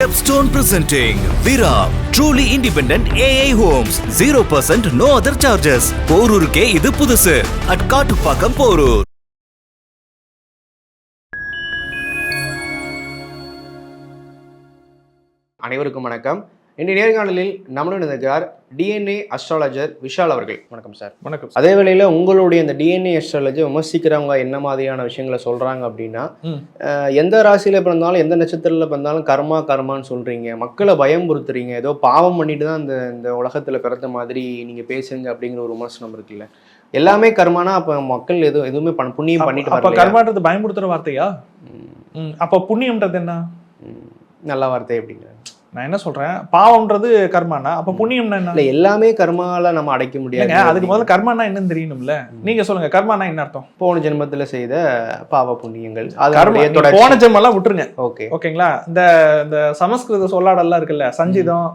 Stepstone presenting Vira truly independent AI homes 0% no other charges போரூருக்கே இது புதுசு at Kattupakkam Porur அனைவருக்கும் வணக்கம் இன்றைய நேர்காணலில் நம்மளுடன் இருக்கிறார் டிஎன்ஏ அஸ்ட்ராலஜர் விஷால் அவர்கள். வணக்கம் சார் வணக்கம் அதே வேளையில் உங்களுடைய இந்த டிஎன்ஏ அஸ்ட்ராலஜி விமர்சிக்கிறவங்க என்ன மாதிரியான விஷயங்களை சொல்கிறாங்க அப்படின்னா எந்த ராசியில் பிறந்தாலும் எந்த நட்சத்திரத்தில் பிறந்தாலும் கர்மா கர்மான்னு சொல்கிறீங்க மக்களை பயம்புறுத்துறீங்க ஏதோ பாவம் பண்ணிட்டு தான் இந்த இந்த உலகத்தில் பிறந்த மாதிரி நீங்கள் பேசுங்க அப்படிங்கிற ஒரு விமர்சனம் இருக்குல்ல. எல்லாமே கர்மானா அப்போ மக்கள் எதுவும் எதுவுமே பண்ண புண்ணியம் பண்ணிட்டு அப்ப? கர்மான்றது பயமுறுத்துற வார்த்தையா? அப்ப புண்ணியம்ன்றது என்ன? நல்ல வார்த்தை அப்படிங்கிற நான் என்ன சொல்றேன்? பாவம்ன்றது கர்மானா அப்ப புண்ணியம்னா என்ன? இல்லை எல்லாமே கர்மால நம்ம அடைக்க முடியாது. அதுக்கு முதல்ல கர்மானா என்னன்னு தெரியணும்ல? நீங்க சொல்லுங்க கர்மானா என்ன அர்த்தம்? போன ஜென்மத்துல செய்த பாவ புண்ணியங்கள். தொடர்ச்சி. போன ஜென்மெல்லாம் விட்டுருங்க. ஓகே. ஓகேங்களா? இந்த இந்த சமஸ்கிருத சொல்லாடெல்லாம் இருக்குல்ல சஞ்சிதம்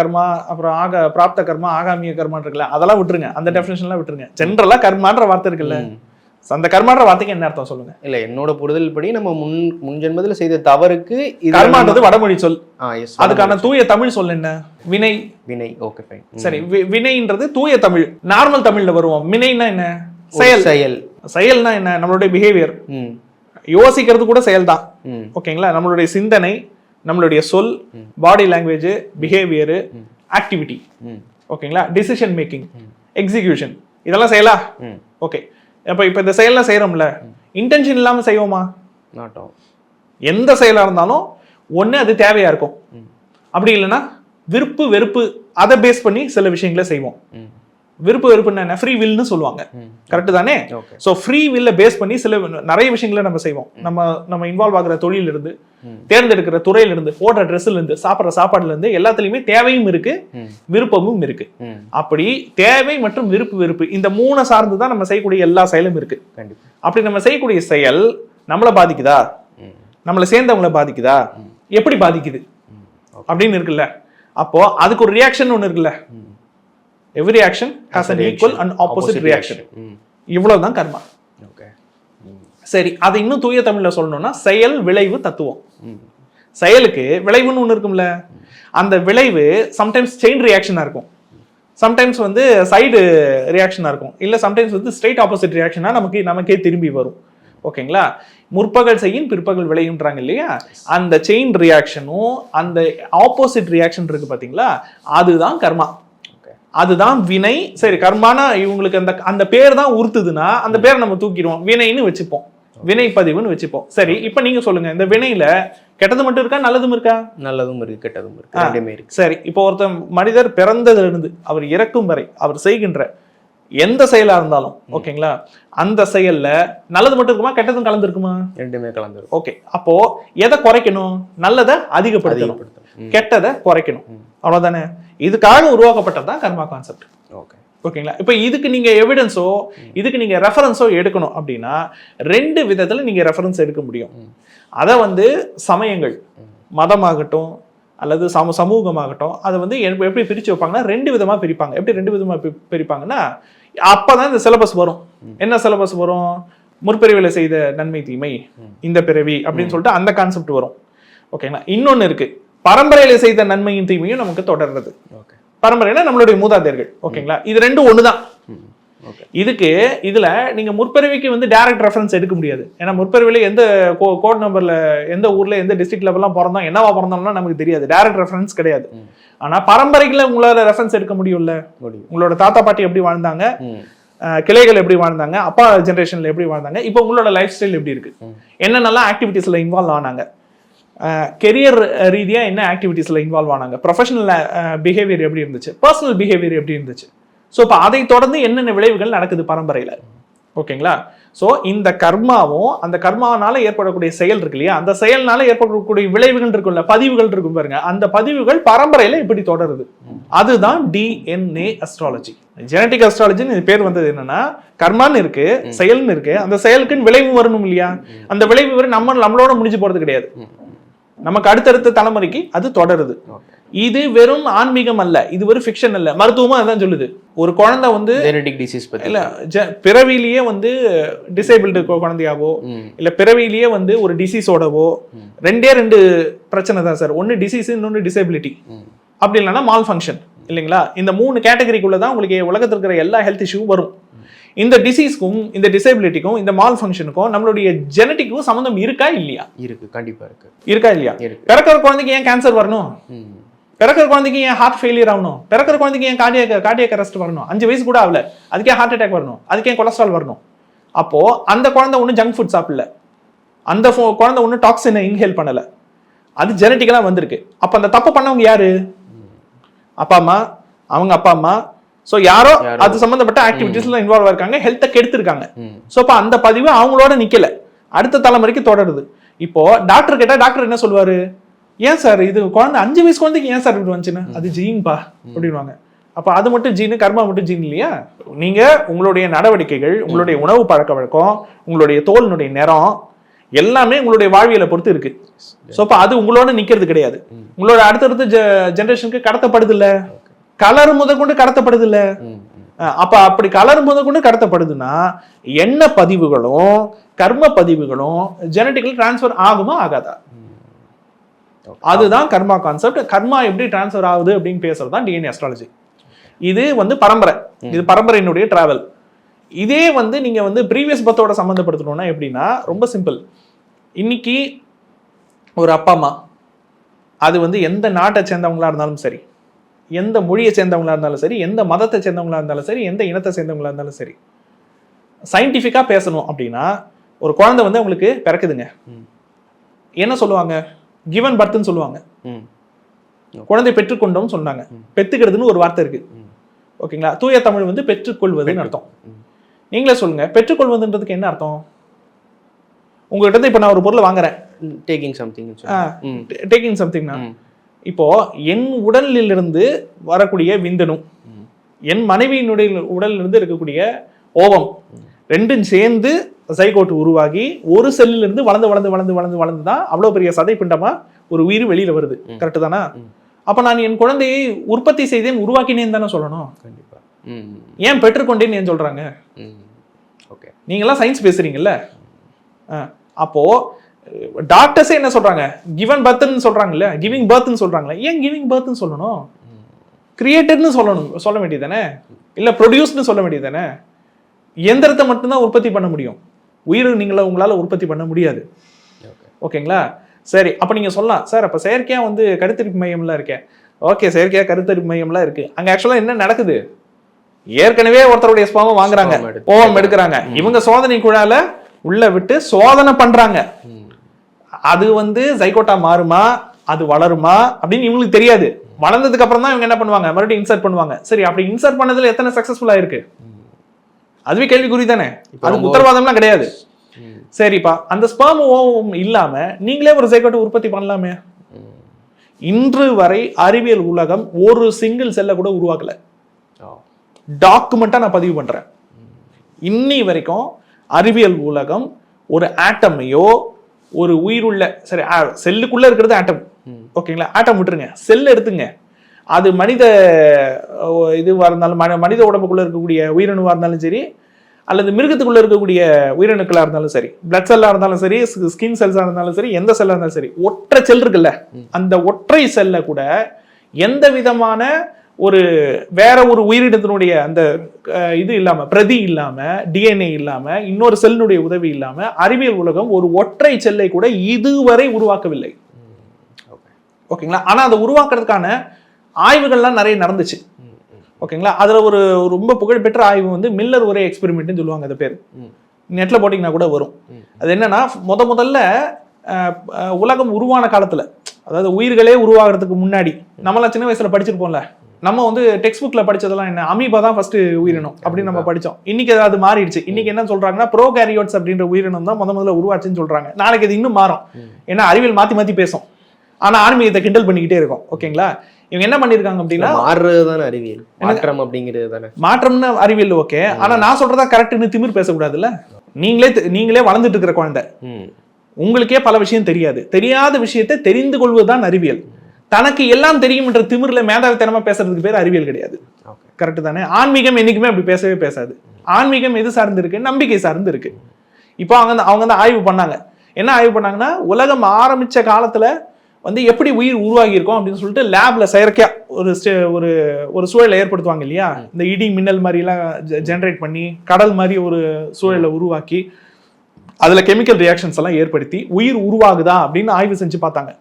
கர்மா அப்புறம் ஆக பிராப்த கர்மா ஆகாமிய கர்மான் இருக்குல்ல அதெல்லாம் விட்டுருங்க. அந்த டெஃபினேஷன்லாம் விட்டுருங்க. ஜென்ரலா கர்மான்ற வார்த்தை இருக்குல்ல. அந்த கர்மான்ற வார்த்தைக்கு என்ன அர்த்தம் சொல்லுங்க? இல்ல என்னோட புரிதல் படி நம்ம முன் முன் ஜென்மத்துல செய்த தவறுக்கு கர்மான்றது வடமொழி சொல். அதுக்கான தூய தமிழ் சொல் என்ன? வினை. வினை ஓகே ஃபைன் சரி வினைன்றது தூய தமிழ். நார்மல் தமிழ்ல வருவோம். வினைன்னா என்ன? செயல். செயல். செயல்னா என்ன? நம்மளுடைய பிஹேவியர் யோசிக்கிறது கூட செயல் தான் ஓகேங்களா? நம்மளுடைய சிந்தனை நம்மளுடைய சொல் பாடி லாங்குவேஜ் பிஹேவியர் ஆக்டிவிட்டி ஓகேங்களா? டிசிஷன் மேக்கிங் எக்ஸிகியூஷன் இதெல்லாம் செய்யலா ம். ஓகே அப்ப இப்ப இந்த செயல்லாம் செய்யறோம்ல இன்டென்ஷன் இல்லாம செய்வோமா? நாட்டம் எந்த செயலா இருந்தாலும் ஒண்ணு அது தேவையா இருக்கும். அப்படி இல்லைன்னா விருப்பு வெறுப்பு அதை பேஸ் பண்ணி சில விஷயங்களை செய்வோம். விருப்பு வெறுப்புன்னு என்ன ஃப்ரீ வில்னு சொல்லுவாங்க. கரெக்ட் தானே? ஸோ ஃப்ரீ வில்ல பேஸ் பண்ணி சில நிறைய விஷயங்களை நம்ம செய்வோம். நம்ம நம்ம இன்வால்வ் ஆகுற தொழில இருந்து. தேர்ந்தெடுக்கிற துறையில இருந்து போடுற ட்ரெஸ்ல இருந்து சாப்பிட்ற சாப்பாடுல இருந்து எல்லாத்துலயுமே தேவையும் இருக்கு விருப்பமும் இருக்கு. அப்படி தேவை மற்றும் விருப்பு வெறுப்பு இந்த மூணை சார்ந்து தான் நம்ம செய்யக்கூடிய எல்லா செயலும் இருக்கு. அப்படி நம்ம செய்யக்கூடிய செயல் நம்மளை பாதிக்குதா? நம்மளை சேர்ந்தவங்கள பாதிக்குதா? எப்படி பாதிக்குது? அப்படின்னு இருக்குல்ல. அப்போ அதுக்கு ஒரு ரியாக்ஷன் ஒன்று இருக்குல்ல. Every action has an equal and opposite reaction இவ்வளவுதான் கர்மா. ஓகே சரி அதை இன்னும் தூய தமிழ்ல சொல்லணும்னா செயல் விளைவு தத்துவம். செயலுக்கு விளைவுன்னு ஒன்று இருக்கும்ல. அந்த விளைவு சம்டைம்ஸ் செயின் ரியாக்ஷனா இருக்கும். சம்டைம்ஸ் வந்து சைடு ரியாக்ஷனா இருக்கும். இல்ல சம்டைம்ஸ் வந்து ஸ்ட்ரைட் ஆப்போசிட் ரியாக்ஷனா நமக்கு நமக்கே திரும்பி வரும். ஓகேங்களா? முற்பகல் செய்யும் பிற்பகல் விளையுன்றாங்க இல்லையா? அந்த செயின் ரியாக்ஷனும் அந்த ஆப்போசிட் ரியாக்ஷன் இருக்கு பாத்தீங்களா? அதுதான் கர்மா. அதுதான் வினை. சரி கர்மானா இவங்களுக்கு அந்த அந்த பேர் தான் உறுத்துதுன்னா அந்த பேரை நம்ம தூக்கிடுவோம். வினைன்னு வச்சுப்போம். வினை பதிவுன்னு வச்சுப்போம். சரி இப்போ நீங்க சொல்லுங்க இந்த வினையில கெட்டது மட்டும் இருக்கா நல்லதும் இருக்கா? நல்லதும் இருக்கு கெட்டதும் இருக்கு. ரெண்டுமே இருக்கு. சரி இப்போ ஒருத்தன் மனிதர் பிறந்ததிலிருந்து அவர் இறக்கும் வரை அவர் செய்கின்ற எந்த செயலா இருந்தாலும் ஓகேங்களா? அந்த செயல்ல நல்லது மட்டும் இருக்குமா கெட்டதும் கலந்துருக்குமா? ரெண்டுமே கலந்துரும் ஓகே அப்போ எதை குறைக்கணும்? நல்லதை அதிகப்படுத்தணும். கெட்டதை குறைக்கணும். ம். அவ்வளவுதானே? இதுக்காக உருவாக்கப்பட்டது தான் கர்மா கான்செப்ட் ஓகே ஓகேங்களா? இப்போ இதுக்கு நீங்க எவிடன்ஸோ இதுக்கு நீங்க ரெஃபரன்ஸோ எடுக்கணும் அப்படின்னா ரெண்டு விதத்துல நீங்க ரெஃபரன்ஸ் எடுக்க முடியும். அதை வந்து சமயங்கள். மதமாகட்டும் அல்லது சம சமூகமாகட்டும் அதை வந்து எப்~ எப்படி பிரிச்சு வைப்பாங்கன்னா ரெண்டு விதமா பிரிப்பாங்க. எப்படி ரெண்டு விதமா பி- பிரிப்பாங்கன்னா அப்பதான் இந்த சிலபஸ் வரும். என்ன சிலபஸ் வரும்? முற்பிறவில செய்த நன்மை தீமை இந்த பிறவி அப்படின்னு சொல்லிட்டு அந்த கான்செப்ட் வரும். ஓகேங்களா? இன்னொன்னு இருக்கு. பரம்பரையில செய்த நன்மையும் தீமையும் நமக்கு தொடர்றது. பரம்பரைனா நம்மளுடைய மூதாதையர்கள் ஓகேங்களா? இது ரெண்டும் ஒண்ணுதான். இதுக்கு இதுல நீங்க முற்பிறவிக்கு வந்து டைரக்ட் ரெஃபரன்ஸ் எடுக்க முடியாது. ஏன்னா முற்பிறவில எந்த கோட் நம்பர்ல எந்த ஊர்ல எந்த டிஸ்ட்ரிக்ட் லெவல்லாம் பிறந்தோம் என்னவா பிறந்தோம்னா நமக்கு தெரியாது. டைரக்ட் ரெஃபரன்ஸ் கிடையாது. ஆனா பரம்பரைக்குள்ள உங்களால ரெஃபரன்ஸ் எடுக்க முடியும்ல? முடியும். உங்களோட தாத்தா பாட்டி எப்படி வாழ்ந்தாங்க? கிளைகள் எப்படி வாழ்ந்தாங்க? அப்பா ஜென்ரேஷன்ல எப்படி வாழ்ந்தாங்க? இப்போ உங்களோட லைஃப் ஸ்டைல் எப்படி இருக்கு. என்னென்னலாம் ஆக்டிவிட்டீஸ்ல இன்வால்வ் ஆனாங்க? கெரியர் ரீதியா என்ன ஆக்டிவிட்டீஸில் இன்வால்வ் ஆனாங்க? ப்ரொஃபஷனல் பிஹேவியர் எப்படி இருந்துச்சு? பர்சனல் பிஹேவியர் எப்படி இருந்துச்சு? ஸோ இப்போ அதை தொடர்ந்து என்னென்ன விளைவுகள் நடக்குது பரம்பரையில? ஓகேங்களா? ஸோ இந்த கர்மாவும் அந்த கர்மாவனால ஏற்படக்கூடிய செயல் இருக்கு இல்லையா? அந்த செயல்னால ஏற்படக்கூடிய விளைவுகள் இருக்கும்ல பதிவுகள் இருக்கும் பாருங்க. அந்த பதிவுகள் பரம்பரையில இப்படி தொடருது. அதுதான் டிஎன்ஏ அஸ்ட்ராலஜி ஜெனட்டிக் அஸ்ட்ராலஜின்னு பேர் வந்தது என்னன்னா கர்மான்னு இருக்கு செயல்னு இருக்கு. அந்த செயலுக்குன்னு விளைவு வரணும் இல்லையா? அந்த விளைவு வரை நம்ம நம்மளோட முடிஞ்சு போறது கிடையாது. நமக்கு அடுத்தடுத்த தலைமுறைக்கு அது தொடருது. இது வெறும் ஆன்மீகம் அல்ல இது வெறும் ஃபிக்ஷன் அல்ல. மருத்துவமும் அதான் சொல்லுது. ஒரு குழந்தை வந்து ஜெனடிக் டிசீஸ் பத்தி. இல்ல பிறவியிலேயே வந்து டிசேபிள்டு குழந்தையாவோ. இல்ல பிறவியிலேயே வந்து ஒரு டிசீஸோடவோ ரெண்டே ரெண்டு பிரச்சனை தான் சார். ஒன்னு டிசீஸ் இன்னொன்னு டிசேபிலிட்டி. அப்படி இல்லைன்னா மால் ஃபங்க்ஷன் இல்லைங்களா? இந்த மூணு கேட்டகரிக்குள்ள தான் உங்களுக்கு உலகத்தில் இருக்கிற எல்லா ஹெல்த் இஷ்யூவும் வரும். இந்த டிசீஸ்க்கும் இந்த டிசேபிலிட்டிக்கும் இந்த மால் ஃபங்க்ஷனுக்கும் நம்மளுடைய ஜெனட்டிக்கும் சம்மந்தம் இருக்கா இல்லையா? இருக்கு. கண்டிப்பா இருக்கு. இருக்கா இல்லையா? பிறக்கிற குழந்தைக்கு ஏன் கேன்சர் வரணும். பிறக்கிற குழந்தைக்கு ஏன் ஹார்ட் ஃபெயிலியர் ஆகணும்? பிறக்கிற குழந்தைக்கு ஏன் கார்டியக் கார்டியக் அரெஸ்ட் வரணும்? அஞ்சு வயசு கூட ஆகல. அதுக்கே ஹார்ட் அட்டாக் வரணும். அதுக்கே கொலஸ்ட்ரால் வரணும். அப்போ அந்த குழந்தை ஒன்றும் ஜங்க் ஃபுட் சாப்பிடல. அந்த குழந்தை ஒன்றும் டாக்ஸினை இன்ஹேல் பண்ணல. அது ஜெனட்டிக்கலாக வந்திருக்கு. அப்போ அந்த தப்பு பண்ணவங்க யாரு? அப்பா அம்மா அவங்க அப்பா அம்மா ஸோ யாரோ. அது சம்பந்தப்பட்ட ஆக்டிவிட்டீஸ்ல இன்வால்வ் இருக்காங்க ஹெல்த்தை கெடுத்திருக்காங்க. ஸோ அப்போ அந்த பதிவு அவங்களோட நிக்கல. அடுத்த தலைமுறைக்கு தொடருது. இப்போ டாக்டர் கேட்டா டாக்டர் என்ன சொல்லுவாரு? ஏன் சார் இது குழந்தை அஞ்சு வயசு குழந்தைக்கு ஏன் சார் இப்படி வந்துச்சுன்னு? அது ஜீன்பா அப்படின்வாங்க அப்ப அது மட்டும் ஜீனு கர்மா மட்டும் ஜீன் இல்லையா? நீங்க உங்களுடைய நடவடிக்கைகள் உங்களுடைய உணவு பழக்க வழக்கம் உங்களுடைய தோலினுடைய நிறம் எல்லாமே உங்களுடைய வாழ்வியலை பொறுத்து இருக்கு. ஸோ அப்ப அது உங்களோட நிக்கிறது கிடையாது. உங்களோட அடுத்தடுத்த ஜெனரேஷனுக்கு கடத்தப்படுது இல்ல? கலர் முதற்கொண்டு கடத்தப்படுது இல்ல அப்ப அப்படி கலர் முதற்கொண்டு கடத்தப்படுதுன்னா எண்ண பதிவுகளும் கர்ம பதிவுகளும் ஜெனட்டிக்கல் டிரான்ஸ்ஃபர் ஆகுமா ஆகாதா? அதுதான் கர்மா கான்செப்ட் கர்மா எப்படி டிரான்ஸ்ஃபர் ஆகுது அப்படின்னு பேசுறது தான் டிஎன்ஏ அஸ்ட்ராலஜி இது வந்து பரம்பரை. இது பரம்பரையினுடைய டிராவல் இதே வந்து நீங்க வந்து ப்ரீவியஸ் பத்தோட சம்மந்தப்படுத்தணும்னா எப்படின்னா ரொம்ப சிம்பிள் இன்னைக்கு ஒரு அப்பா அம்மா அது வந்து எந்த நாட்டை சேர்ந்தவங்களா இருந்தாலும் சரி எந்த மொழியை சேர்ந்தவங்களா இருந்தாலும் சரி எந்த மதத்தை சேர்ந்தவங்களா இருந்தாலும் சரி எந்த இனத்தை சேர்ந்தவங்களா இருந்தாலும் சரி. சயின்டிஃபிக்கா பேசணும் அப்படின்னா ஒரு குழந்தை வந்து உங்களுக்கு பிறக்குதுங்க. என்ன சொல்லுவாங்க? கிவன் பர்த்னு சொல்லுவாங்க. குழந்தை பெற்றுக்கொண்டோம் சொன்னாங்க. பெத்துக்கிறதுன்னு ஒரு வார்த்தை இருக்கு. ஓகேங்களா? தூய தமிழ் வந்து பெற்றுக்கொள்வதுன்னு அர்த்தம். நீங்களே சொல்லுங்க. பெற்றுக்கொள்வதுன்றதுக்கு என்ன அர்த்தம்? உங்ககிட்ட இப்ப நான் ஒரு பொருளை வாங்குறேன். Taking something. டேக்கிங் சம்திங்னா இப்போ என் உடலிலிருந்து வரக்கூடிய விந்தணு. என் மனைவியினுடைய உடலிலிருந்து இருக்கக்கூடிய ஓவம் ரெண்டும் சேர்ந்து சைகோட் உருவாகி ஒரு செல்லில் இருந்து வளர்ந்து வளர்ந்து வளர்ந்து வளர்ந்து வளர்ந்து தான் அவ்வளவு பெரிய சதை பிண்டமா ஒரு உயிர் வெளியில வருது கரெக்டு தானா. அப்ப நான் என் குழந்தையை உற்பத்தி செய்தேன் உருவாக்கினேன் தானே சொல்லணும் கண்டிப்பா ம். ஏன் பெற்றுக்கொண்டேன்னு ஏன் சொல்றாங்க. ஓகே நீங்களாம் சயின்ஸ் பேசுறீங்கல்ல ஆ, அப்போ டாக்டர்ஸே என்ன சொல்றாங்க? கிவன் பர்த்னு சொல்றாங்கல்ல? கிவிங் பர்த்னு சொல்றாங்களே? ஏன் கிவிங் பர்த்னு சொல்லணும்? கிரியேட்டட்னு சொல்லணும். சொல்ல வேண்டியதானே இல்ல ப்ரொடியூஸ்னு சொல்ல வேண்டியதானே இயந்திரத்தை மட்டும்தான் உற்பத்தி பண்ண முடியும். உயிர் நீங்கள உங்களால உற்பத்தி பண்ண முடியாது. ஓகே ஓகேங்களா? சரி அப்ப நீங்க சொல்லலாம். சார் அப்ப செயற்கையா வந்து கருத்தரிப்பு மையம்லாம் இருக்கேன். ஓகே செயற்கையா கருத்தரிப்பு மையம்லாம் இருக்கு. அங்க ஆக்சுவலா என்ன நடக்குது? ஏற்கனவே ஒருத்தருடைய ஸ்பாம வாங்குறாங்க. ஓவம் எடுக்கிறாங்க. இவங்க சோதனை குழால உள்ள விட்டு சோதனை பண்றாங்க. அது வந்து ஜைகோட்டா மாறுமா? அது வளருமா? அப்படின்னு இவங்களுக்கு தெரியாது. வளர்ந்ததுக்கு அப்புறம் தான் இவங்க என்ன பண்ணுவாங்க? மறுபடியும் இன்சர்ட் பண்ணுவாங்க. சரி அப்படி இன்சர்ட் பண்ணதுல எத்தனை சக்சஸ்ஃபுல்லா இருக்கு அதுவே கேள்விக்குறி தானே அதுக்கு உத்தரவாதம்லாம் கிடையாது. சரிப்பா அந்த ஸ்பெர்ம் ஓவம் இல்லாம நீங்களே ஒரு ஜைகோட்டை உற்பத்தி பண்ணலாமே. இன்று வரை அறிவியல் உலகம் ஒரு சிங்கிள் செல்லை கூட உருவாக்கல. டாக்குமெண்ட்டா நான் பதிவு பண்றேன். இன்னி வரைக்கும் அறிவியல் உலகம் ஒரு ஆட்டமையோ ஒரு உயிருள்ள சரி செல்லுக்குள்ள இருக்கிறது ஆட்டம் ஓகேங்களா? ஆட்டம் விட்டுருங்க. செல் எடுத்துங்க. அது மனித இதுவாக இருந்தாலும் மன- மனித உடம்புக்குள்ள இருக்கக்கூடிய உயிரணுவாக இருந்தாலும் சரி அல்லது மிருகத்துக்குள்ள இருக்கக்கூடிய உயிரணுக்களா இருந்தாலும் சரி பிளட் செல்லா இருந்தாலும் சரி ஸ்கின் செல்ஸா இருந்தாலும் சரி எந்த செல்லா இருந்தாலும் சரி ஒற்றை செல் இருக்குல்ல அந்த ஒற்றை செல்ல கூட எந்த விதமான ஒரு வேற ஒரு உயிரினத்தினுடைய அந்த இது இல்லாம பிரதி இல்லாம டிஎன்ஏ இல்லாம இன்னொரு செல்லினுடைய உதவி இல்லாம அறிவியல் உலகம் ஒரு ஒற்றை செல்லை கூட இதுவரை உருவாக்கவில்லை. ஓகே. ஓகேங்களா? ஆனா அதை உருவாக்குறதுக்கான ஆய்வுகள்லாம் நிறைய நடந்துச்சு. ஓகேங்களா? அதுல ஒரு ரொம்ப புகழ்பெற்ற ஆய்வு வந்து மில்லர் ஒரே எக்ஸ்பெரிமெண்ட்னு சொல்லுவாங்க அது பேர். நெட்ல போட்டிங்கன்னா கூட வரும். அது என்னன்னா முத முதல்ல உலகம் உருவான காலத்துல அதாவது உயிர்களே உருவாகிறதுக்கு முன்னாடி நம்மளாம் சின்ன வயசுல படிச்சிருப்போம்ல. நம்ம வந்து டெக்ஸ்ட் புக்ல படிச்சதெல்லாம் என்ன? அமீபா தான் ஃபர்ஸ்ட் உயிரினம் அப்படின்னு நம்ம படிச்சோம். இன்னைக்கு அது மாறிடுச்சு. இன்னைக்கு என்ன சொல்றாங்கன்னா ப்ரோ கேரியோட்ஸ் அப்படின்ற உயிரினம் தான் முத முதல்ல உருவாச்சுன்னு சொல்றாங்க. நாளைக்கு இது இன்னும் மாறும். ஏன்னா அறிவியல் மாத்தி மாத்தி பேசும். ஆனா ஆன்மீகத்தை கிண்டல் பண்ணிக்கிட்டே இருக்கும். ஓகேங்களா? இவங்க என்ன பண்ணிருக்காங்க அப்படின்னா மாறுறது தானே அறிவியல். மாற்றம் அப்படிங்கிறது தானே. மாற்றம்னு அறிவியல் ஓகே. ஆனா நான் சொல்றதா கரெக்ட்னு திமிர் பேசக்கூடாதுல்ல? நீங்களே நீங்களே வளர்ந்துட்டு இருக்கிற குழந்தை. உங்களுக்கே பல விஷயம் தெரியாது. தெரியாத விஷயத்தை தெரிந்து கொள்வதுதான் அறிவியல். தனக்கு எல்லாம் தெரியும்ன்ற திமிர்ல மேதாவித்தனமா பேசுறதுக்கு பேர் அறிவியல் கிடையாது. கரெக்ட் தானே? ஆன்மீகம் என்னைக்குமே அப்படி பேசவே பேசாது. ஆன்மீகம் எது சார்ந்து இருக்கு? நம்பிக்கை சார்ந்து இருக்கு. இப்போ அவங்க அவங்க வந்து ஆய்வு பண்ணாங்க. என்ன ஆய்வு பண்ணாங்கன்னா உலகம் ஆரம்பிச்ச காலத்துல வந்து எப்படி உயிர் உருவாகி இருக்கும் அப்படின்னு சொல்லிட்டு லேப்ல செயற்கையா ஒரு ஒரு ஒரு சூழலை ஏற்படுத்துவாங்க இல்லையா? இந்த இடி மின்னல் மாதிரி எல்லாம் ஜெனரேட் பண்ணி கடல் மாதிரி ஒரு சூழலை உருவாக்கி அதுல கெமிக்கல் ரியாக்ஷன்ஸ் எல்லாம் ஏற்படுத்தி உயிர் உருவாகுதா அப்படின்னு ஆய்வு செஞ்சு பார்த்தாங்க.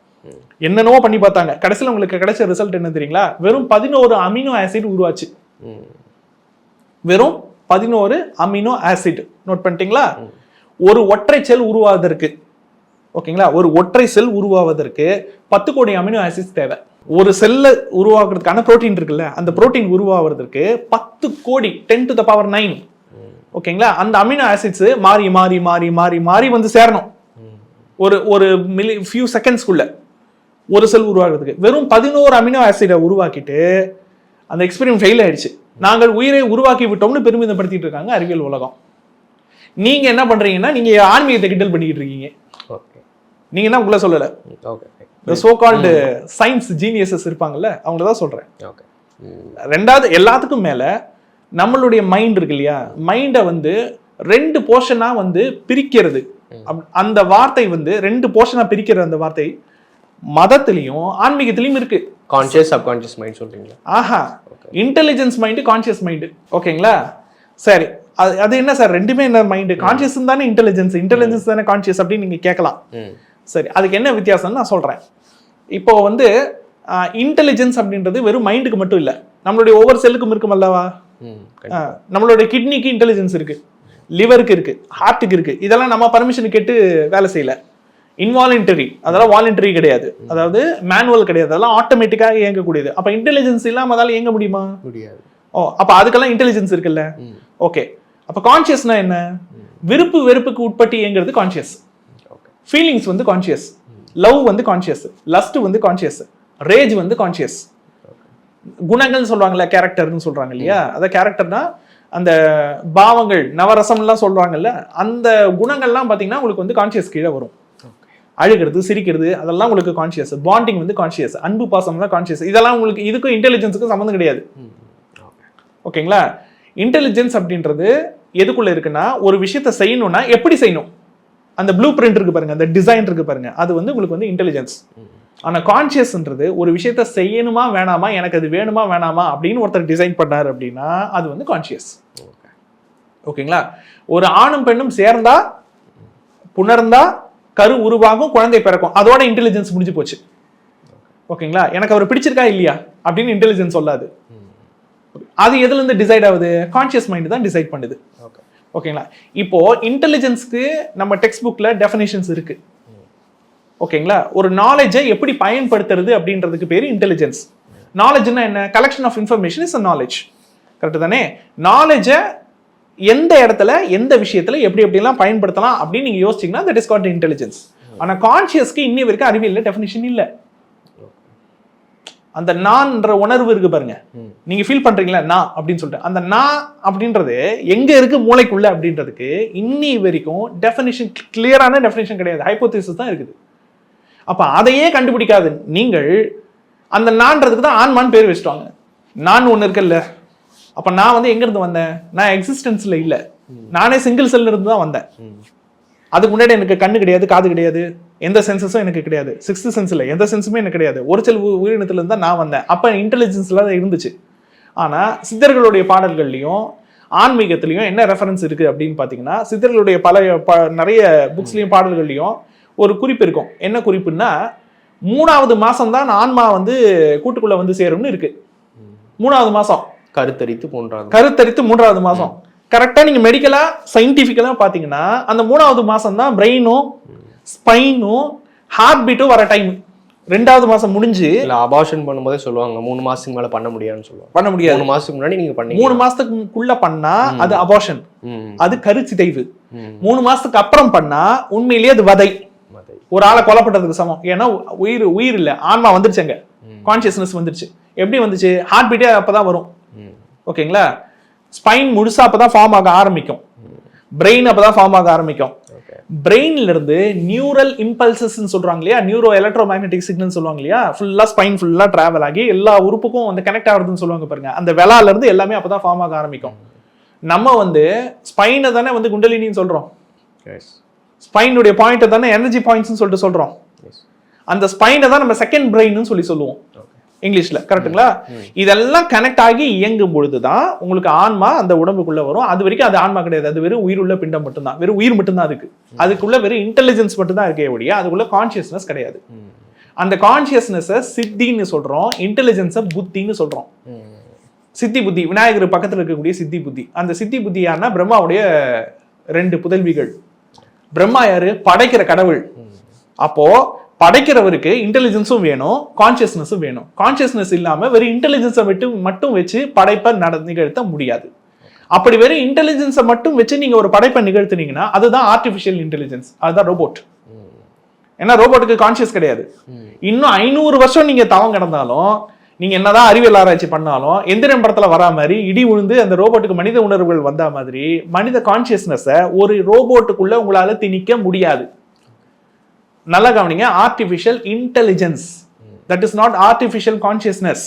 என்னென்னவோ பண்ணி பார்த்தாங்க. கடைசியில் உங்களுக்கு கிடைச்ச ரிசல்ட் என்ன தெரியுங்களா? வெறும் பதினோரு அமினோ ஆசிட் உருவாச்சு. வெறும் பதினோரு அமினோ ஆசிட் நோட் பண்ணிட்டீங்களா? ஒரு ஒற்றை செல் உருவாவதற்கு. ஓகேங்களா? ஒரு ஒற்றை செல் உருவாவதற்கு பத்து கோடி அமினோ ஆசிட்ஸ் தேவை. ஒரு செல்ல உருவாக்குறதுக்கான புரோட்டீன் இருக்குல்ல அந்த புரோட்டீன் உருவாவதற்கு பத்து கோடி ten to the power nine ஓகேங்களா? அந்த அமினோ ஆசிட்ஸ் மாறி மாறி மாறி மாறி மாறி வந்து சேரணும். ஒரு ஒரு மில்லி ஃபியூ செகண்ட்ஸ்குள்ள ஒரு செல் உருவாகிறதுக்கு. வெறும் பதினோரு அமினோ ஆசிடை உருவாக்கிட்டு அந்த எக்ஸ்பெரிமெண்ட் ஃபெயில் ஆயிடுச்சு. நாங்கள் உயிரை உருவாக்கி விட்டோம்னு பெருமிதப்படுத்திட்டு இருக்காங்க அறிவியல் உலகம். நீங்க என்ன பண்றீங்கன்னா நீங்க ஆன்மீகத்தை கிண்டல் பண்ணிக்கிட்டு இருக்கீங்க. ஓகே. நீங்க என்ன உங்களை சொல்லல? ஓகே. இந்த சோ கால்டு சயின்ஸ் ஜீனியஸஸ் இருப்பாங்கல்ல அவங்கள தான் சொல்றேன். ரெண்டாவது எல்லாத்துக்கும் மேல நம்மளுடைய மைண்ட் இருக்கு இல்லையா? மைண்டை வந்து ரெண்டு போர்ஷனா வந்து பிரிக்கிறது. அந்த வார்த்தை வந்து ரெண்டு போர்ஷனா பிரிக்கிற அந்த வார்த்தை மதத்திலையும் ஆன்மீகத்திலையும் இருக்கு. கான்ஷியஸ் சப்கான்ஷியஸ் மைண்ட் சொல்றீங்களா? ஆஹா. இன்டெலிஜென்ஸ் மைண்டு கான்ஷியஸ் மைண்டு ஓகேங்களா சரி. அது அது என்ன சார்? ரெண்டுமே என்ன மைண்டு கான்ஷியஸ் தானே இன்டெலிஜென்ஸ் இன்டெலிஜென்ஸ் தானே கான்ஷியஸ் அப்படின்னு நீங்க கேட்கலாம். சரி. அதுக்கு என்ன வித்தியாசம்னு நான் சொல்றேன். இப்போ வந்து இன்டெலிஜென்ஸ் அப்படின்றது வெறும் மைண்டுக்கு மட்டும் இல்லை. நம்மளுடைய ஒவ்வொரு செல்லுக்கும் இருக்கும் அல்லவா? நம்மளுடைய கிட்னிக்கு இன்டெலிஜென்ஸ் இருக்கு. லிவருக்கு இருக்கு. ஹார்ட்டுக்கு இருக்கு. இதெல்லாம் நம்ம பர்மிஷன் கேட்டு வேலை செய்யல. இன்வாலண்டரி அதெல்லாம் வாலண்டரி கிடையாது. அதாவது மேனுவல் கிடையாது. அதெல்லாம் ஆட்டோமேட்டிக்காக இயங்கக்கூடியது. அப்ப இன்டெலிஜென்ஸ் இல்லாம அதால இயங்க முடியுமா? முடியாது. ஓ அப்ப அதுக்கெல்லாம் இன்டெலிஜென்ஸ் இருக்குல்ல? ஓகே அப்ப கான்சியஸ்னா என்ன? விருப்பு வெறுப்புக்கு உட்பட்டு இயங்குறது கான்சியஸ் ஃபீலிங்ஸ் வந்து கான்சியஸ் லவ் வந்து கான்சியஸ் லஸ்ட் வந்து கான்சியஸ் ரேஜ் வந்து கான்சியஸ் குணங்கள் சொல்றாங்கல்ல கேரக்டர்னு சொல்றாங்க இல்லையா? அத கேரக்டர்னா அந்த பாவங்கள் நவரசம்லாம் சொல்றாங்கல்ல அந்த குணங்கள்லாம் பாத்தீங்கன்னா உங்களுக்கு வந்து கான்சியஸ் கீழே வரும். அழுகிறது சிரிக்கிறது அதெல்லாம் உங்களுக்கு கான்சியஸ் பாண்டிங் வந்து கான்சியஸ் அன்பு பாசம்லாம் கான்சியஸ் இதெல்லாம் உங்களுக்கு இதுக்கும் இன்டெலிஜென்ஸுக்கும் சம்மந்தம் கிடையாது. ஓகேங்களா? இன்டெலிஜென்ஸ் அப்படின்றது எதுக்குள்ள இருக்குன்னா ஒரு விஷயத்த செய்யணும்னா எப்படி செய்யணும்? அந்த ப்ளூ பிரிண்ட் இருக்கு பாருங்க அந்த டிசைன் இருக்கு பாருங்க. அது வந்து உங்களுக்கு வந்து இன்டெலிஜென்ஸ் ஆனா கான்சியஸ்ன்றது ஒரு விஷயத்த செய்யணுமா வேணாமா எனக்கு அது வேணுமா வேணாமா அப்படின்னு ஒருத்தர் டிசைன் பண்ணாரு அப்படின்னா அது வந்து கான்சியஸ் ஓகே. ஓகேங்களா? ஒரு ஆணும் பெண்ணும் சேர்ந்தா புணர்ந்தா கரு உருவாகும் குழந்தை பிறக்கும். அதோட இன்டெலிஜென்ஸ் முடிஞ்சு போச்சு. ஓகேங்களா? எனக்கு அவர் பிடிச்சிருக்கா இல்லையா? அப்படின்னு இன்டெலிஜென்ஸ் சொல்லாது. அது எதுல இருந்து டிசைட் ஆகுது? கான்சியஸ் மைண்ட் தான் டிசைட் பண்ணுது. ஓகே ஓகேங்களா? இப்போ இன்டெலிஜென்ஸ்க்கு நம்ம டெக்ஸ்ட் புக்ல டெஃபினேஷன்ஸ் இருக்கு. ஓகேங்களா? ஒரு நாலேஜை எப்படி பயன்படுத்துறது அப்படின்றதுக்கு பேரு இன்டெலிஜென்ஸ் நாலேஜ்னா என்ன? Collection of information is a knowledge correct தானே? நாலேஜை எந்த இடத்துல எந்த விஷயத்துல எப்படி எப்படிலாம் பயன்படுத்தலாம் அப்படின்னு நீங்க யோசிச்சீங்கன்னா தட் இஸ் கால்ட் இன்டெலிஜென்ஸ் ஆனா கான்சியஸ்க்கு இன்னி வரைக்கும் அறிவியல்ல டெஃபினிஷன் இல்ல. அந்த நான்ன்ற உணர்வு இருக்கு பாருங்க. நீங்க ஃபீல் பண்றீங்களா நான் அப்படின்னு சொல்லிட்டு. அந்த நான் அப்படின்றது எங்க இருக்கு மூளைக்குள்ள அப்படின்றதுக்கு இன்னி வரைக்கும் டெஃபினிஷன் கிளியரான டெஃபினிஷன் கிடையாது. ஹைப்போதிசிஸ் தான் இருக்குது. அப்ப அதையே கண்டுபிடிக்காது. நீங்கள் அந்த நான்றதுக்கு தான் ஆன்மான் பேர் வச்சுட்டாங்க நான் ஒண்ணு இருக்குல்ல. அப்ப நான் வந்து எங்க இருந்து வந்தேன்? நான் எக்ஸிஸ்டன்ஸ்ல இல்ல. நானே சிங்கிள் செல்ல இருந்து தான் வந்தேன். அதுக்கு முன்னாடி எனக்கு கண்ணு கிடையாது காது கிடையாது. எந்த சென்சஸும் எனக்கு கிடையாது. சிக்ஸ்த் சென்ஸில் எந்த சென்ஸுமே எனக்கு கிடையாது. ஒரு சில உ- உயிரினத்துல இருந்து தான் நான் வந்தேன். அப்ப இன்டெலிஜென்ஸ்ல தான் இருந்துச்சு. ஆனா சித்தர்களுடைய பாடல்கள்லயும் ஆன்மீகத்திலையும் என்ன ரெஃபரன்ஸ் இருக்கு அப்படின்னு பாத்தீங்கன்னா சித்தர்களுடைய பல ப- நிறைய புக்ஸ்லயும் பாடல்கள்லயும் ஒரு குறிப்பு இருக்கும். என்ன குறிப்புன்னா மூணாவது மாசம் தான் ஆன்மா வந்து கூட்டுக்குள்ள வந்து சேரும்னு இருக்கு. மூணாவது மாசம். கருத்தரித்து போன்றாங்க கருத்தரித்து மூன்றாவது மாசம். கரெக்டா நீங்க மெடிக்கலா சயின்டிபிக்கலா பாத்தீங்கன்னா அந்த மூணாவது மாசம் தான் பிரெயினும் ஸ்பைனும் ஹார்ட் பீட்டும் வர டைம் ரெண்டாவது மாசம் முடிஞ்சு இல்ல அபார்ஷன் பண்ணும்போதே சொல்லுவாங்க மூணு மாசத்துக்கு மேல பண்ண முடியாதுன்னு சொல்லுவாங்க. பண்ண முடியாது. மூணு மாசத்துக்கு முன்னாடி நீங்க பண்ணீங்க. மூணு மாசத்துக்குள்ள பண்ணா அது அபார்ஷன் அது கருச்சிதைவு. மூணு மாசத்துக்கு அப்புறம் பண்ணா உண்மையிலேயே அது வதை. ஒரு ஆளை கொலை பண்றதுக்கு சமம். ஏன்னா உயிர் உயிர் இல்ல ஆன்மா வந்துருச்சுங்க. கான்சியஸ்னஸ் வந்துருச்சு. எப்படி வந்துச்சு? ஹார்ட் பீட்டே அப்பதான் வரும். ஓகேங்களா? ஸ்பைன் முழுசா அப்பதான் ஃபார்ம் ஆக ஆரம்பிக்கும். பிரெயின் அப்பதான் ஃபார்ம் ஆக ஆரம்பிக்கும். பிரெயின்ல இருந்து நியூரல் இம்பல்சஸ் சொல்றாங்க இல்லையா? நியூரோ எலக்ட்ரோ மேக்னெட்டிக் சிக்னல் சொல்லுவாங்க இல்லையா? ஃபுல்லா ஸ்பைன் ஃபுல்லா டிராவல் ஆகி எல்லா உறுப்புக்கும் வந்து கனெக்ட் ஆகுதுன்னு சொல்லுவாங்க பாருங்க. அந்த வெலால இருந்து எல்லாமே அப்பதான் ஃபார்ம் ஆக ஆரம்பிக்கும். நம்ம வந்து ஸ்பைனை தானே வந்து குண்டலினின்னு சொல்றோம். ஸ்பைனுடைய பாயிண்ட் தானே எனர்ஜி பாயிண்ட்ஸ்னு சொல்லிட்டு சொல்றோம். அந்த ஸ்பைனை தான் நம்ம செகண்ட் பிரெயின்னு சொல்லி சொல்லுவோம். இங்கிலீஷ்ல கரெக்ட்டுங்களா இதெல்லாம் கனெக்ட் ஆகி இயங்கும் பொழுது தான் உங்களுக்கு ஆன்மா அந்த உடம்புக்குள்ள வரும். அது வரைக்கும் அது ஆன்மா கிடையாது. அது வெறும் உயிருள்ள பிண்டம் மட்டும்தான். வெறும் உயிர் மட்டும்தான் இருக்கு. அதுக்குள்ள வெறும் இன்டெலிஜென்ஸ் மட்டும்தான் இருக்கே ஒழிய அதுக்குள்ள கான்சியஸ்னஸ் கிடையாது. அந்த கான்சியஸ்னஸை சித்தின்னு சொல்றோம் இன்டெலிஜென்ஸை புத்தின்னு சொல்றோம். சித்தி புத்தி விநாயகர் பக்கத்துல இருக்கக்கூடிய சித்தி புத்தி. அந்த சித்தி புத்தியானா பிரம்மாவுடைய ரெண்டு புதல்விகள். பிரம்மா யாரு? படைக்கிற கடவுள். அப்போ படைக்கிறவருக்கு இன்டெலிஜென்ஸும் வேணும் கான்சியஸ்னஸும் வேணும். கான்சியஸ்னஸ் இல்லாம வெறும் இன்டெலிஜென்ஸை விட்டு மட்டும் வச்சு படைப்பை நட நிகழ்த்த முடியாது. அப்படி வெறும் இன்டெலிஜென்ஸை மட்டும் வச்சு நீங்க ஒரு படைப்பை நிகழ்த்துனீங்கன்னா அதுதான் ஆர்டிஃபிஷியல் இன்டெலிஜென்ஸ் அதுதான் ரோபோட் ஏன்னா ரோபோட்டுக்கு கான்சியஸ் கிடையாது. இன்னும் ஐநூறு வருஷம் நீங்க தவம் கிடந்தாலும் நீங்க என்னதான் அறிவியல் ஆராய்ச்சி பண்ணாலும் எந்திரன் படத்துல வரா மாதிரி இடி உழுந்து அந்த ரோபோட்டுக்கு மனித உணர்வுகள் வந்தா மாதிரி மனித கான்சியஸ்னஸை ஒரு ரோபோட்டுக்குள்ள உங்களால திணிக்க முடியாது. நல்லா கவனிங்க artificial intelligence that is not artificial consciousness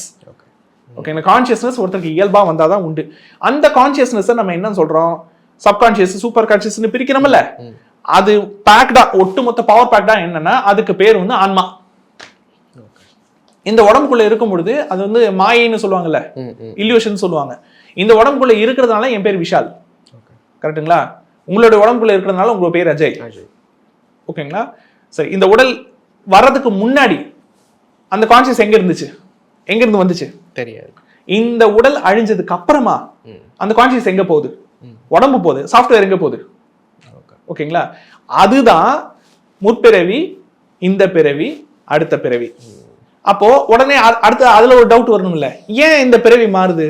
ஓகேங்களா கான்சியஸ்னஸ் ஒருத்தருக்கு இயல்பா வந்தாதான் உண்டு. அந்த கான்சியஸ்னஸை நம்ம என்ன சொல்றோம்? சப்கான்சியஸ் சூப்பர் கான்சியஸ்னு பிரிக்கிறோம்ல? அது பேக்டா ஒட்டுமொத்த பவர் பேக்டா என்னன்னா அதுக்கு பேர் வந்து ஆன்மா. இந்த உடம்புக்குள்ள இருக்கும் பொழுது அது வந்து மாயைன்னு சொல்லுவாங்கல்ல? இல்யூஷன் சொல்லுவாங்க. இந்த உடம்புக்குள்ள இருக்கிறதுனால என் பேர் விஷால். கரெக்ட்டுங்களா உங்களுடைய உடம்புக்குள்ள இருக்கிறதுனால உங்க பேர் அஜய். ஓகேங்களா? சரி இந்த உடல் வர்றதுக்கு முன்னாடி அந்த கான்சியஸ் எங்க இருந்துச்சு? எங்க இருந்து வந்துச்சு? தெரியாது. இந்த உடல் அழிஞ்சதுக்கு அப்புறமா அந்த கான்சியஸ் எங்க போகுது? உடம்பு போகுது. சாஃப்ட்வேர் எங்க போகுது? ஓகேங்களா? அதுதான் முற்பிறவி இந்த பிறவி அடுத்த பிறவி. அப்போ உடனே அடுத்த அதுல ஒரு டவுட் வரணும்ல. ஏன் இந்த பிறவி மாறுது?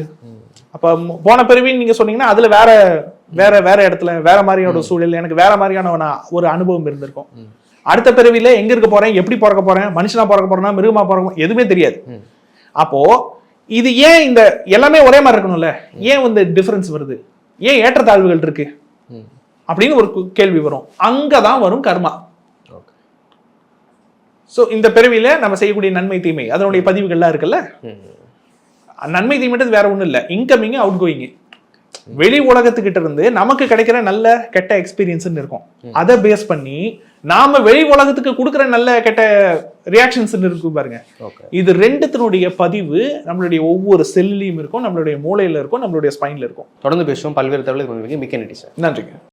அப்ப போன பிறவின்னு நீங்க சொன்னீங்கன்னா அதுல வேற வேற வேற இடத்துல வேற மாதிரியான ஒரு சூழல் எனக்கு வேற மாதிரியான ஒரு அனுபவம் இருந்திருக்கும். அடுத்த பிறவில எங்க இருக்க போறேன்? எப்படி பிறக்க போறேன்? மனுஷனா பிறக்க போறேன்னா மிருகமா பிறக்க எதுவுமே தெரியாது. அப்போ இது ஏன் இந்த எல்லாமே ஒரே மாதிரி இருக்கணும்ல? ஏன் வந்து டிஃபரன்ஸ் வருது? ஏன் ஏற்றத்தாழ்வுகள் இருக்கு? அப்படின்னு ஒரு கேள்வி வரும். அங்கதான் வரும் கர்மா. சோ இந்த பிறவியில நம்ம செய்யக்கூடிய நன்மை தீமை அதனுடைய பதிவுகள்லாம் இருக்குல்ல? நன்மை தீமைன்றது வேற ஒண்ணும் இல்ல. இன்கமிங் அவுட் கோயிங் வெளி உலகத்துக்கிட்ட இருந்து நமக்கு கிடைக்கிற நல்ல கெட்ட எக்ஸ்பீரியன்ஸ் இருக்கும். அதை பேஸ் பண்ணி நாம வெளி உலகத்துக்கு கொடுக்குற நல்ல கெட்ட ரியாக்ஷன்ஸ் இருக்கு பாருங்க. இது ரெண்டுத்தினுடைய பதிவு நம்மளுடைய ஒவ்வொரு செல்லையும் இருக்கும் நம்மளுடைய மூளையில இருக்கும் நம்மளுடைய ஸ்பைன்ல இருக்கும். தொடர்ந்து பேசுவோம். பல்வேறு தகவல் மிக்க நன்றி சார் நன்றிங்க.